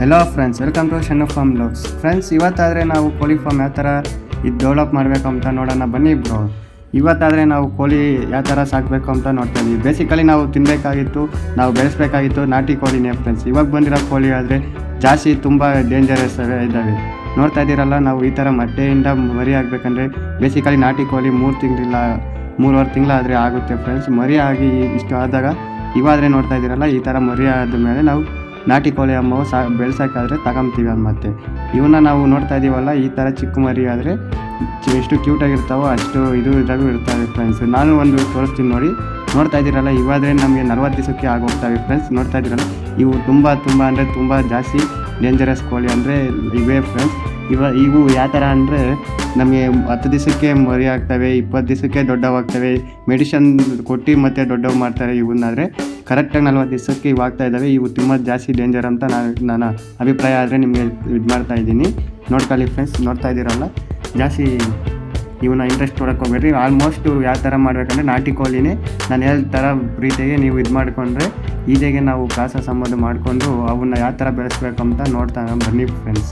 Hello friends welcome to Shan farm vlogs friends ಇವತ್ತಾದರೆ ನಾವು ಕೋಳಿ form ಯಾವ ಥರ ಇದು ಡೆವಲಪ್ ಮಾಡಬೇಕು ಅಂತ ನೋಡೋಣ. ಬನ್ನಿ ಬ್ರೋ ಇವತ್ತಾದರೆ ನಾವು ಕೋಳಿ ಯಾವ ಥರ ಸಾಕಬೇಕು ಅಂತ ನೋಡ್ತಾ ಇದ್ದೀವಿ ಬೇಸಿಕಲಿ ನಾವು ತಿನ್ನಬೇಕಾಗಿತ್ತು ನಾವು ಬೆಳೆಸಬೇಕಾಗಿತ್ತು ನಾಟಿ ಕೋಳಿನೇ ಫ್ರೆಂಡ್ಸ್ ಇವಾಗ ಬಂದಿರೋ ಕೋಳಿ ಆದರೆ ಜಾಸ್ತಿ ತುಂಬ ಡೇಂಜರಸ್ ಇದ್ದಾವೆ. ನೋಡ್ತಾ ಇದ್ದೀರಲ್ಲ, ನಾವು ಈ ಥರ ಮಡ್ಡೆಯಿಂದ ಮರಿ ಆಗಬೇಕಂದ್ರೆ ಬೇಸಿಕಲಿ ನಾಟಿ ಕೋಳಿ ಮೂರು ತಿಂಗಳಿಲ್ಲ, ಮೂರುವರೆ ತಿಂಗಳಾದರೆ ಆಗುತ್ತೆ ಫ್ರೆಂಡ್ಸ್ ಮರಿ ಆಗಿ ಇಷ್ಟು ಆದಾಗ, ಇವಾದರೆ ನೋಡ್ತಾ ಇದ್ದೀರಲ್ಲ, ಈ ಥರ ಮರಿ ಆದ ಮೇಲೆ ನಾವು ನಾಟಿ ಕೋಳಿ ಅಮ್ಮವು ಸಾ ಬೆಳ್ಸೋಕ್ಕಾದ್ರೆ ತಗೊಂತೀವಿ ಅದು ಮತ್ತೆ. ಇವನ್ನ ನಾವು ನೋಡ್ತಾ ಇದ್ದೀವಲ್ಲ ಈ ಥರ ಚಿಕ್ಕ ಮರಿ ಆದರೆ ಎಷ್ಟು ಕ್ಯೂಟಾಗಿರ್ತಾವೋ ಅಷ್ಟು ಇದು ಇದಾಗೂ ಇರ್ತವೆ ಫ್ರೆಂಡ್ಸ್ ನಾನು ಒಂದು ತೋರಿಸ್ತೀನಿ ನೋಡಿ. ನೋಡ್ತಾ ಇದ್ದೀರಲ್ಲ ಇವಾದರೆ ನಮಗೆ ನಲ್ವತ್ತು ದಿವಸಕ್ಕೆ ಆಗೋಗ್ತವೆ ಫ್ರೆಂಡ್ಸ್ ನೋಡ್ತಾ ಇದ್ದೀರಲ್ಲ, ಇವು ತುಂಬ ತುಂಬ ಅಂದರೆ ತುಂಬ ಜಾಸ್ತಿ ಡೇಂಜರಸ್ ಕೋಳಿ ಅಂದರೆ ಇವೇ ಫ್ರೆಂಡ್ಸ್ ಇವ ಇವು ಯಾವ ಥರ ಅಂದರೆ ನಮಗೆ ಹತ್ತು ದಿವಸಕ್ಕೆ ಮರಿ ಆಗ್ತವೆ, ಇಪ್ಪತ್ತು ದಿವಸಕ್ಕೆ ದೊಡ್ಡವಾಗ್ತವೆ ಮೆಡಿಷನ್ ಕೊಟ್ಟು ಮತ್ತೆ ದೊಡ್ಡವು ಮಾಡ್ತಾರೆ ಇವನ್ನಾದರೆ ಕರೆಕ್ಟಾಗಿ ನಲ್ವತ್ತು ದಿವಸಕ್ಕೆ ಇವು ಆಗ್ತಾ ಇದ್ದಾವೆ. ಇವು ತುಂಬ ಜಾಸ್ತಿ ಡೇಂಜರ್ ಅಂತ ನಾನು, ನನ್ನ ಅಭಿಪ್ರಾಯ. ಆದರೆ ನಿಮಗೆ ಇದು ಮಾಡ್ತಾ ಇದ್ದೀನಿ. ನೋಡ್ಕೊಳ್ಳಿ ಫ್ರೆಂಡ್ಸ್ ನೋಡ್ತಾ ಇದ್ದೀರಲ್ಲ? ಜಾಸ್ತಿ ಇವನ್ನ ಇಂಟ್ರೆಸ್ಟ್ ಕೊಡೋಕೆ ಹೋಗ್ಬೇಡ್ರಿ. ಆಲ್ಮೋಸ್ಟ್ ಯಾವ ಥರ ಮಾಡಬೇಕಂದ್ರೆ ನಾಟಿ ಕೋಳಿನೇ. ನಾನು ಯಾವ ಥರ ರೀತಿಗೆ ನೀವು ಇದು ಮಾಡಿಕೊಂಡ್ರೆ ಈಜೆಗೆ ನಾವು ಕಾಸ ಸಂಬಂಧ ಮಾಡಿಕೊಂಡು ಅವನ್ನ ಯಾವ ಥರ ಬೆಳೆಸ್ಬೇಕು ಅಂತ ನೋಡ್ತಾ ಬನ್ನಿ ಫ್ರೆಂಡ್ಸ್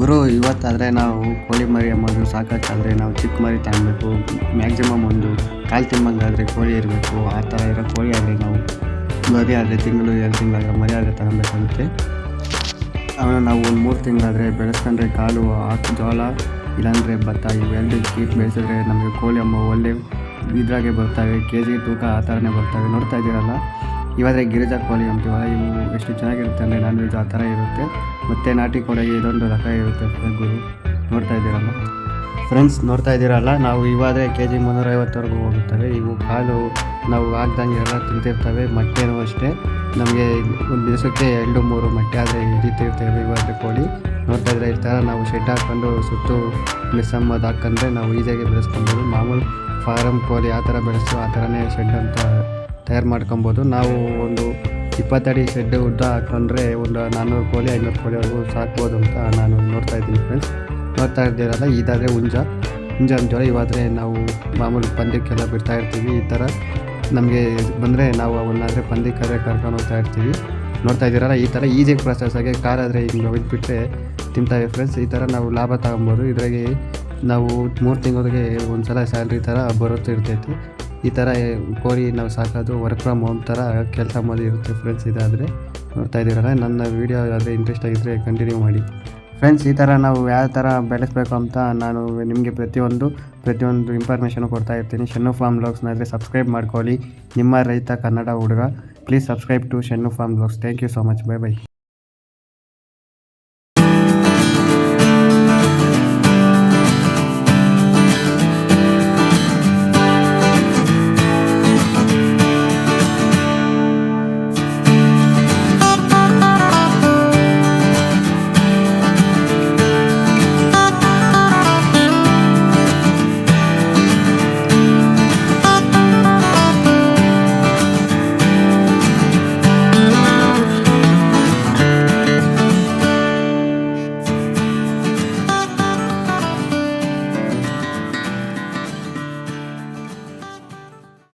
ಗುರು, ಇವತ್ತಾದರೆ ನಾವು ಕೋಳಿ ಮರಿ ಎಂಬುದು ಸಾಕಾಗ್ತಾದರೆ ನಾವು ಚಿಕ್ಕ ಮರಿ ತಗೊಬೇಕು ಮ್ಯಾಕ್ಸಿಮಮ್ ಒಂದು ಕಾಲು ತಿಂಬಂಗಾದರೆ ಕೋಳಿ ಇರಬೇಕು, ಆ ಥರ ಇರೋ ಕೋಳಿ ಆದರೆ ನಾವು ಮರಿ ಆದರೆ ತಿಂಗಳು ಎರಡು ತಿಂಗಳಾದರೆ ಮರಿ ಆದರೆ ತಗೊಬೇಕಾಗುತ್ತೆ ಅವನ್ನ ನಾವು ಒಂದು ಮೂರು ತಿಂಗಳಾದರೆ ಬೆಳೆಸ್ಕೊಂಡ್ರೆ ಕಾಲು, ಹಾಕಿ, ಜೋಳ, ಇಲ್ಲಾಂದರೆ ಭತ್ತ, ಇವೆರಡು ಕೀಟ್ ಬೆಳೆಸಿದ್ರೆ ನಮಗೆ ಕೋಳಿ ಅಮ್ಮ ಒಳ್ಳೆ ಇದ್ರಾಗೆ ಬರ್ತವೆ ಕೆ ಜಿ ತೂಕ ಆ ಥರನೇ ಬರ್ತವೆ. ನೋಡ್ತಾ ಇದ್ದೀರಲ್ಲ? ಇವಾದರೆ ಗಿರಿಜಾ ಕೋಳಿ ಅಂತೀವಲ್ಲ ಇವು ಎಷ್ಟು ಚೆನ್ನಾಗಿರುತ್ತೆ ಅಂದರೆ ನಾನ್ ವೆಜ್ ಆ ಥರ ಇರುತ್ತೆ. ಮತ್ತು ನಾಟಿ ಕೋಳಿಗೆ ಇದೊಂದು ರಕ ಇರುತ್ತೆ ಗುರು. ನೋಡ್ತಾ ಇದ್ದೀರಲ್ಲ? ಫ್ರೆಂಡ್ಸ್ ನೋಡ್ತಾ ಇದ್ದೀರಲ್ಲ, ನಾವು ಇವಾದರೆ ಕೆ ಜಿ ಮುನ್ನೂರೈವತ್ತವರೆಗೂ ಹೋಗುತ್ತವೆ. ಇವು ಕಾಲು ನಾವು ಹಾಕ್ದಂಗೆ ಎಲ್ಲ ತಿಂತಿರ್ತವೆ, ಮೊಟ್ಟೆನೂ ಅಷ್ಟೇ. ನಮಗೆ ಒಂದು ದಿವಸಕ್ಕೆ ಎರಡು, ಮೂರು ಮೊಟ್ಟೆ ಆದರೆ ಹಿಡಿತಿರ್ತೇವೆ ಇವಾದರೆ ಕೋಳಿ. ನೋಡ್ತಾ ಇದ್ರೆ ಈ ನಾವು ಶೆಡ್ ಹಾಕ್ಕೊಂಡು ಸುತ್ತು ಮಿಸ್ ಅಂಬೋದು ಹಾಕ್ಕಂಡ್ರೆ ನಾವು ಈಸಿಯಾಗಿ ಬೆಳೆಸ್ಕೊಬೋದು. ಮಾಮೂಲು ಫಾರಮ್ ಕೋಳಿ ಆ ಥರ ಬೆಳೆಸ್ತೀವಿ ಆ ಥರನೇ ಶೆಡ್ ಅಂತ ತಯಾರು ಮಾಡ್ಕೊಬೋದು. ನಾವು ಒಂದು ಇಪ್ಪತ್ತಡಿ ಶೆಡ್ ಉದ್ದ ಹಾಕೊಂಡ್ರೆ ಒಂದು ನಾನ್ನೂರು ಕೋಳಿ, ಐನೂರು ಕೋಳಿವರೆಗೂ ಸಾಕ್ಬೋದು ಅಂತ ನಾನು ನೋಡ್ತಾ ಇದ್ದೀನಿ ಫ್ರೆಂಡ್ಸ್ ನೋಡ್ತಾ ಇದ್ದೀರಲ್ಲ, ಇದಾದರೆ ಹುಂಜ. ಹುಂಜ ಅಂತೇಳಿ ಇವಾದರೆ ನಾವು ಮಾಮೂಲಿ ಪಂದ್ಯಕ್ಕೆಲ್ಲ ಬಿಡ್ತಾ ಇರ್ತೀವಿ. ಈ ಥರ ನಮಗೆ ಬಂದರೆ ನಾವು ಅವನ್ನಾದರೆ ಪಂದ್ಯಕ್ಕಾದರೆ ಕರ್ಕೊಂಡು ಹೋಗ್ತಾ ಇರ್ತೀವಿ. ನೋಡ್ತಾ ಇದ್ದೀರಲ್ಲ, ಈ ಥರ ಈಸಿ ಪ್ರೊಸೆಸ್ ಆಗಿ ಕಾರ್ ಆದರೆ ಹಿಂಗೆ ಬಿಟ್ಬಿಟ್ರೆ ತಿಂತಾವೆ ಫ್ರೆಂಡ್ಸ್ ಈ ಥರ ನಾವು ಲಾಭ ತಗೊಬೋದು. ಇದ್ರಾಗೆ ನಾವು ಮೂರು ತಿಂಗಳಿಗೆ ಒಂದು ಸಲ ಸ್ಯಾಲ್ರಿ ಥರ ಬರುತ್ತೆ ಇರ್ತೈತಿ. ಈ ಥರ ಕೋರಿ ನಾವು ಸಾಕೋದು ವರ್ಕ್ ಫ್ರಮ್ ಹೋಮ್ ಥರ ಕೆಲಸ ಮಾಡಿ ಇರುತ್ತೆ ಫ್ರೆಂಡ್ಸ್ ಇದಾದರೆ ನೋಡ್ತಾ ಇದ್ದೀರಲ್ಲ, ನನ್ನ ವೀಡಿಯೋ ಯಾವುದೇ ಇಂಟ್ರೆಸ್ಟ್ ಆಗಿದ್ದರೆ ಕಂಟಿನ್ಯೂ ಮಾಡಿ. ಫ್ರೆಂಡ್ಸ್ ಈ ಥರ ನಾವು ಯಾವ ಥರ ಬೆಳೆಸಬೇಕು ಅಂತ ನಾನು ನಿಮಗೆ ಪ್ರತಿಯೊಂದು ಪ್ರತಿಯೊಂದು ಇನ್ಫಾರ್ಮೇಷನು ಕೊಡ್ತಾ ಇರ್ತೀನಿ. ಶೆನ್ನು ಫಾರ್ಮ್ ಬ್ಲಾಗ್ಸ್ನಾದರೆ ಸಬ್ಸ್ಕ್ರೈಬ್ ಮಾಡ್ಕೊಳ್ಳಿ. ನಿಮ್ಮ ರೈತ ಕನ್ನಡ ಹುಡುಗ please subscribe to Shennu farm blogs thank you so much bye bye